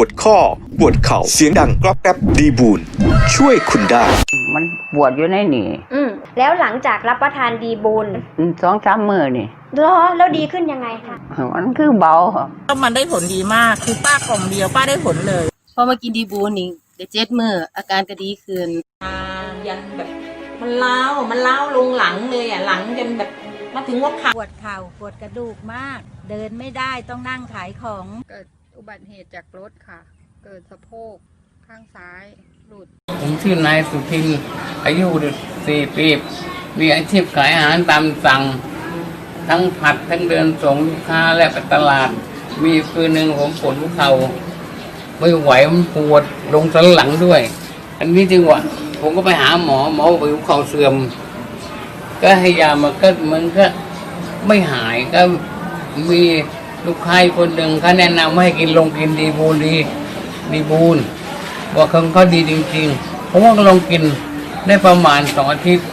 ปวดข้อ ปวดเข่า เสียงดังกรอบแกรบดีบูนช่วยคุณได้ มันปวดอยู่ในนี่อืมแล้วหลังจากรับประทานดีบุญสองสามมือนี่เหรอแล้วดีขึ้นยังไงคะมันคือเบาก็มันได้ผลดีมากคือป้ากล่องเดียวป้าได้ผลเลยพอมากินดีบูนี่เดี๋ยวเจ็ดมืออาการก็ดีขึ้นยันแบบมันล้าวมันล้าวลงหลังเลยอะหลังจนแบบมาถึงว่าขาปวดเข่าปวดกระดูกมาก เดินไม่ได้ต้องนั่งขายของเกิด อุบัติเหตุจากรถค่ะ เกิดสะโพกข้างซ้ายหลุด ผมชื่อนายสุทินอายุสี่ปีมีอาชีพขายอาหารตามสั่ง ทั้งผัดทั้งเดินส่งลูกค้าและไปตลาด มีคืนหนึ่งผมปวดหัวเข่าไม่ไหวมันปวดลงสันหลังด้วย อันนี้จึงว่าผมก็ไปหาหมอหมอบอกว่าหัวเข่าเสื่อม ก็ให้ยามาก็มันก็ไม่หายก็มี ลูกค้าคนหนึ่งเขาแนะนำว่าให้กินลงกินดีบูดีดีบูนว่าเขาเขาดีจริงๆผมว่าลองกินได้ประมาณสองอาทิตย์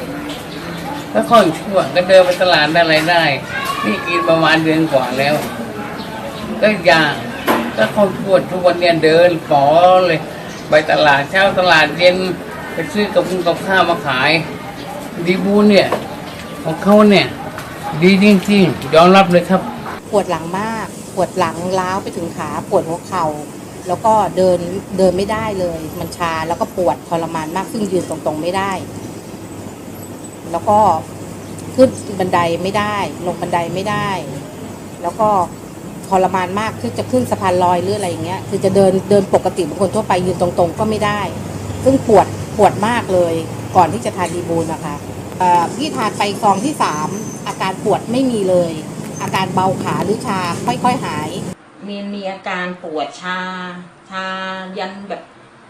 ก็ค่อยชั่วก็เดินไปตลาดได้อะไรได้ นี่กินประมาณเดือนกว่าแล้ว ก็ยาก็ค่อยปวดทุกวันเนี่ยเดินปอเลย ไปตลาดเช้าตลาดเย็นไปซื้อกับกับข้าวมาขาย ดีบูนเนี่ยของเขาเนี่ย ดีจริงๆยอมรับเลยครับ ปวดหลังมาก ปวดหลังล้าวไปถึงขาปวดหัวเข่าแล้วก็เดินเดินไม่ได้เลย มันชาแล้วก็ปวดทรมานมากซึ่งยืนตรงๆไม่ได้ แล้วก็ขึ้นบันไดไม่ได้ ลงบันไดไม่ได้ แล้วก็ทรมานมากคือจะขึ้นสะพานลอยหรืออะไรอย่างเงี้ย คือจะเดินเดินปกติเหมือนคนทั่วไปยืนตรงๆ ก็ไม่ได้ ซึ่งปวดปวดมากเลยก่อนที่จะทานดีบูลนะคะพี่ทานไปซองที่สามอาการปวดไม่มีเลย อาการเบาขาหรือชาค่อยๆหาย มีมีอาการปวดชา ชายันแบบ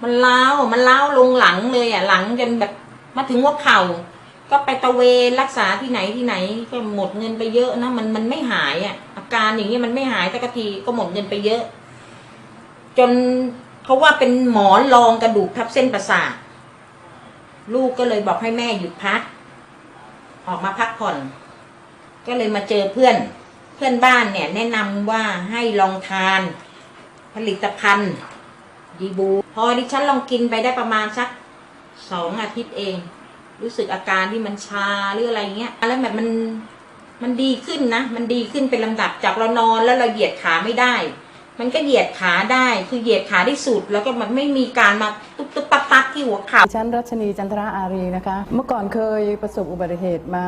มันล้าวมันล้าวลงหลังเลยอะหลังจนแบบมาถึงว่าเข่า ก็ไปตะเวนรักษาที่ไหนที่ไหนก็หมดเงินไปเยอะนะมันมันไม่หายอะ อาการอย่างนี้ยมันไม่หายสักทีก็หมดเงินไปเยอะ จนเขาว่าเป็นหมอนรองกระดูกทับเส้นประสาทลูกก็เลยบอกให้แม่หยุดพัก ออกมาพักผ่อน ก็เลยมาเจอเพื่อนเพื่อนบ้านเนี่ยแนะนำว่าให้ลองทาน ผลิตภัณฑ์ดีบู พอดิฉันลองกินไปได้ประมาณสักสองอาทิตย์เอง รู้สึกอาการที่มันชาหรืออะไรเงี้ยแล้วแบบมันมันดีขึ้นนะ มันดีขึ้นเป็นลำดับจากเรานอนแล้วเราเหยียดขาไม่ได้ มันก็เหยียดขาได้คือเหยียดขาได้สุดแล้วก็มันไม่มีการมาตุ๊บตุ๊บ ปั๊บปั๊บที่หัวเข่าดิฉันรัชนีจันทราอารีนะคะ เมื่อก่อนเคยประสบอุบัติเหตุมา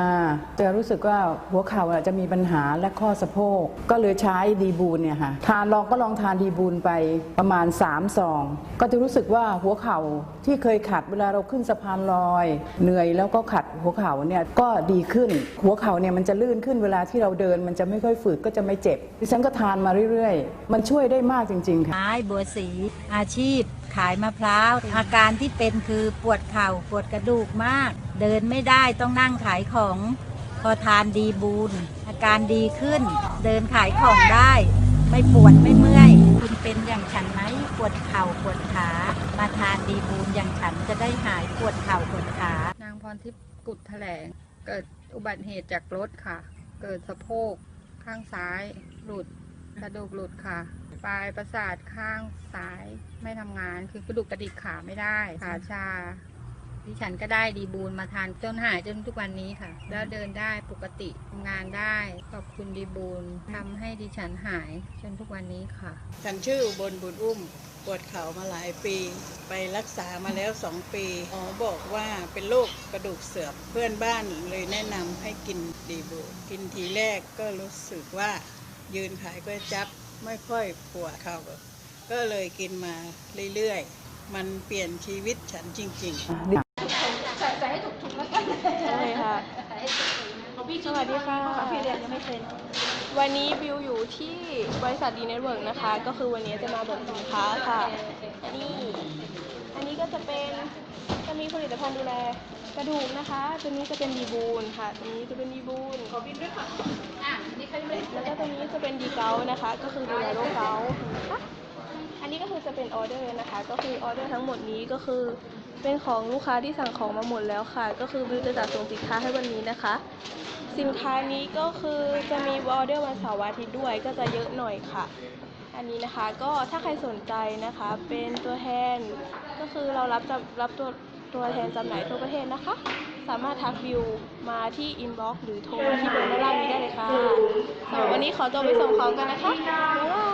จะรู้สึกว่าหัวเข่าอะจะมีปัญหาและข้อสะโพก ก็เลยใช้ดีบูนเนี่ยค่ะ ทานลองก็ลองทานดีบูนไปประมาณ3ซอง ก็จะรู้สึกว่าหัวเข่าที่เคยขัดเวลาเราขึ้นสะพานลอย เหนื่อยแล้วก็ขัดหัวเข่าเนี่ยก็ดีขึ้น หัวเข่าเนี่ยมันจะลื่นขึ้นเวลาที่เราเดิน มันจะไม่ค่อยฝืดก็จะไม่เจ็บดิฉันก็ทานมาเรื่อยๆ มันช่วยได้มากจริงๆค่ะ ไม้บัวสีอาชีพ ขายมะพร้าว อาการที่เป็นคือปวดเข่าปวดกระดูกมาก เดินไม่ได้ต้องนั่งขายของ พอทานดีบูนอาการดีขึ้น เดินขายของได้ ไม่ปวดไม่เมื่อยคุณเป็นอย่างฉันไหมปวดเข่าปวดขา มาทานดีบูนอย่างฉันจะได้หายปวดเข่าปวดขานางพรทิพย์กุดแถลง เกิดอุบัติเหตุจากรถค่ะ เกิดสะโพกข้างซ้าย หลุดกระดูกหลุดค่ะ ปลายประสาทข้างซ้ายไม่ทำงาน คือกระดูกกระดิกขาไม่ได้ขาชาดิฉันก็ได้ดีบูนมาทานจนหายจนทุกวันนี้ค่ะ แล้วเดินได้ปกติทำงานได้ขอบคุณดีบูนทำให้ดิฉันหายจนทุกวันนี้ค่ะ ฉันชื่ออุบนบุญอุ้มปวดเข่ามาหลายปี ไปรักษามาแล้วสองปีหมอบอกว่าเป็นโรคกระดูกเสื่อมเพื่อนบ้านเลยแนะนำให้กินดีบูกินทีแรกก็รู้สึกว่ายืนขายก๋วยจับ ไม่ค่อยปวดเข่าก็เลยกินมาเรื่อยๆ มันเปลี่ยนชีวิตฉันจริงๆใช่ค่ะสวัสดีค่ะพี่เรียนยังไม่เป็นวันนี้บิวอยู่ที่บริษัทดีเน็ตเวิร์กนะคะ ก็คือวันนี้จะมาเบิกสินค้าค่ะ อันนี้ อันนี้ก็จะเป็น จะมีผลิตภัณฑ์ดูแลกระดูกนะคะ ตัวนี้จะเป็นดีบูนค่ะ ตัวนี้จะเป็นดีบูนขอบินด้วยค่ะอะนี่ใครเลยแล้วก็ตัวนี้จะเป็นดีเกาต์นะคะ ก็คือดูแลโรคเกาต์นะคะอันนี้ก็คือจะเป็นออเดอร์นะคะ ก็คือออเดอร์ทั้งหมดนี้ก็คือ เป็นของลูกค้าที่สั่งของมาหมดแล้วค่ะ ก็คือบิวจะจัดส่งสินค้าให้วันนี้นะคะ สินค้านี้ก็คือจะมีออเดอร์วันเสาร์อาทิตย์ด้วย ก็จะเยอะหน่อยค่ะ อันนี้นะคะก็ถ้าใครสนใจนะคะ เป็นตัวแทนก็คือเรารับจะรับตัว ตัวแทนจำหน่ายทั่วประเทศนะคะ สามารถทักวิวมาที่อินบ็อกซ์หรือโทรมาที่เบอร์ด้านล่างนี้ได้เลยค่ะสำหรับวันนี้ขอตัวไปส่งของกันนะคะบ๊ายบา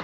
ย